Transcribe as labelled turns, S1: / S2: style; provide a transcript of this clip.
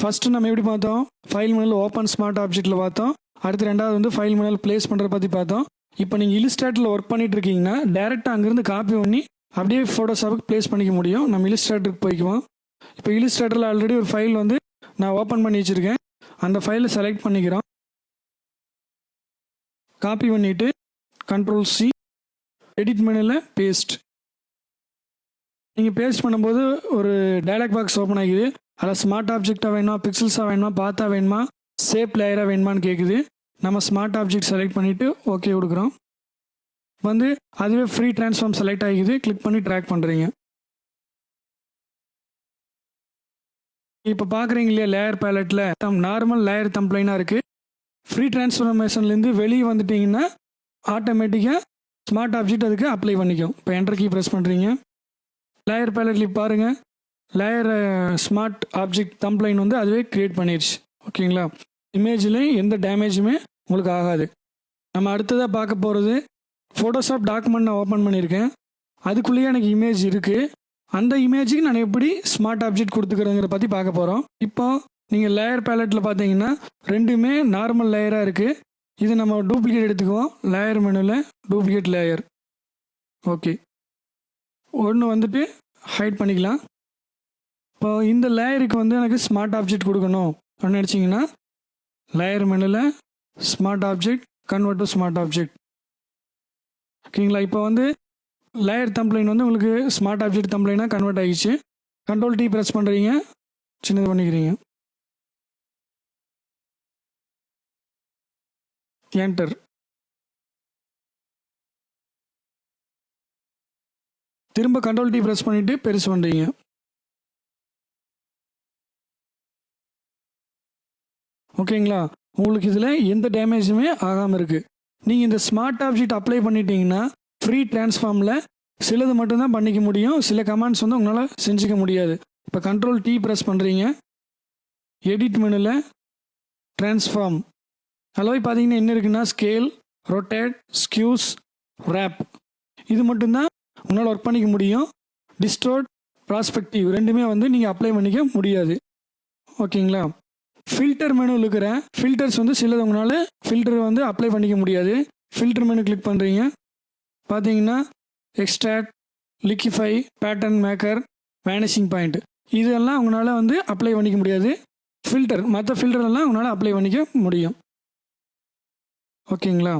S1: First நம்ம எப்படி பார்த்தோம்? ஃபைல் மெனல் ஓப்பன் ஸ்மார்ட் ஆப்ஜெக்ட்டில் பார்த்தோம். அடுத்து ரெண்டாவது வந்து ஃபைல் மெனல் ப்ளேஸ் பண்ணுறத பற்றி பார்த்தோம். இப்போ நீங்கள் இல்லுஸ்ட்ரேட்டில் ஒர்க் பண்ணிட்டு இருக்கீங்கன்னா டேரெக்டாக அங்கேருந்து காப்பி பண்ணி அப்படியே ஃபோட்டோஷாப்புக்கு ப்ளேஸ் பண்ணிக்க முடியும். நம்ம இல்லுஸ்ட்ரேட்டருக்கு போய்க்குவோம். இப்போ இல்லுஸ்ட்ரேட்டரில் ஆல்ரெடி ஒரு ஃபைல் வந்து நான் ஓப்பன் பண்ணி வச்சுருக்கேன். அந்த ஃபைலை செலக்ட் பண்ணிக்கிறோம். காப்பி பண்ணிவிட்டு கண்ட்ரோல் சி எடிட் மெனுவில் பேஸ்ட் நீங்கள் பேஸ்ட் பண்ணும்போது ஒரு டயலாக் பாக்ஸ் ஓப்பன் ஆகிது. அதில் ஸ்மார்ட் ஆப்ஜெக்டாக வேணுமா பிக்சல்ஸாக வேணுமா பார்த்தா வேணுமா சேப் லேயராக வேணுமான்னு கேட்குது நம்ம ஸ்மார்ட் ஆப்ஜெக்ட் செலக்ட் பண்ணிவிட்டு ஓகே கொடுக்குறோம். வந்து அதுவே ஃப்ரீ ட்ரான்ஸ்ஃபார்ம் செலக்ட் ஆகிக்குது. கிளிக் பண்ணி ட்ராக் பண்ணுறீங்க இப்போ பார்க்குறீங்க இல்லையா லேயர் பேலட்டில் தம் நார்மல் லேயர் தம்ப்ளைனாக இருக்குது ஃப்ரீ ட்ரான்ஸ்ஃபார்மேஷன்லேருந்து வெளியே வந்துட்டிங்கன்னா ஆட்டோமேட்டிக்காக ஸ்மார்ட் ஆப்ஜெக்ட் அதுக்கு அப்ளை பண்ணிக்கும். இப்போ என்டர் கீ ப்ரெஸ் பண்ணுறீங்க லேயர் பேலட்ல பாருங்கள் லேயர் ஸ்மார்ட் ஆப்ஜெக்ட் தம்ப்ளைன் வந்து அதுவே க்ரியேட் பண்ணிடுச்சு ஓகேங்களா இமேஜ்லேயும் எந்த டேமேஜுமே உங்களுக்கு ஆகாது. நம்ம அடுத்ததாக பார்க்க போகிறது ஃபோட்டோஷாப் டாக்குமெண்ட் நான் ஓப்பன் பண்ணியிருக்கேன் அதுக்குள்ளேயே எனக்கு இமேஜ் இருக்குது அந்த இமேஜுக்கு நான் எப்படி ஸ்மார்ட் ஆப்ஜெக்ட் கொடுத்துக்கிறேங்கிற பற்றி பார்க்க போகிறோம் இப்போ நீங்கள் லேயர் பேலட்டில் பார்த்தீங்கன்னா ரெண்டுமே நார்மல் லேயராக இருக்குது இது நம்ம டூப்ளிகேட் எடுத்துக்குவோம். லேயர் மெனுவில் டூப்ளிகேட் லேயர் ஓகே ஒன்று வந்துட்டு ஹைட் பண்ணிக்கலாம். இப்போ இந்த லேயருக்கு வந்து எனக்கு ஸ்மார்ட் ஆப்ஜெக்ட் கொடுக்கணும். அப்படின்னு நினச்சிங்கன்னா லேயர் மெனுவில் smart object convert to smart object ஓகேங்களா? இப்போ வந்து லேயர் தம்ப்ளைன் வந்து உங்களுக்கு ஸ்மார்ட் ஆப்ஜெக்ட் தம்ப்ளைனாக கன்வெர்ட் ஆகிடுச்சு கண்ட்ரோல் டி ப்ரெஸ் பண்ணுறீங்க சின்னது பண்ணிக்கிறீங்க. என்டர் திரும்ப கண்ட்ரோல் டீ ப்ரெஸ் பண்ணிவிட்டு பெருசு பண்ணுறீங்க ஓகேங்களா? உங்களுக்கு இதில் எந்த டேமேஜுமே ஆகாமல் இருக்குது நீங்கள் இந்த ஸ்மார்ட் ஆப்ஜெக்ட் அப்ளை பண்ணிட்டீங்கன்னா ஃப்ரீ ட்ரான்ஸ்ஃபார்மில் சிலது மட்டும்தான் பண்ணிக்க முடியும். சில கமாண்ட்ஸ் வந்து உங்களால் செஞ்சுக்க முடியாது. இப்போ கண்ட்ரோல் டீ ப்ரெஸ் பண்ணுறீங்க எடிட் மெனுவில் ட்ரான்ஸ்ஃபார்ம் அளவு பார்த்தீங்கன்னா என்ன இருக்குன்னா ஸ்கேல் ரொட்டேட் ஸ்கியூஸ் ரேப் இது மட்டும்தான் உங்களால் ஒர்க் பண்ணிக்க முடியும். டிஸ்டோர்ட் ப்ராஸ்பெக்டிவ் ரெண்டுமே வந்து நீங்கள் அப்ளை பண்ணிக்க முடியாது. ஓகேங்களா? ஃபில்டர் மெனு இருக்கிற ஃபில்டர்ஸ் வந்து சிலது உங்களால் ஃபில்டர் வந்து அப்ளை பண்ணிக்க முடியாது. ஃபில்டர் மெனு கிளிக் பண்ணுறீங்க பார்த்தீங்கன்னா extract liquify pattern maker vanishing point இதெல்லாம் உங்களால் வந்து அப்ளை பண்ணிக்க முடியாது. ஃபில்டர் மற்ற ஃபில்டர் எல்லாம் உங்களால் அப்ளை பண்ணிக்க முடியும். ஓகேங்களா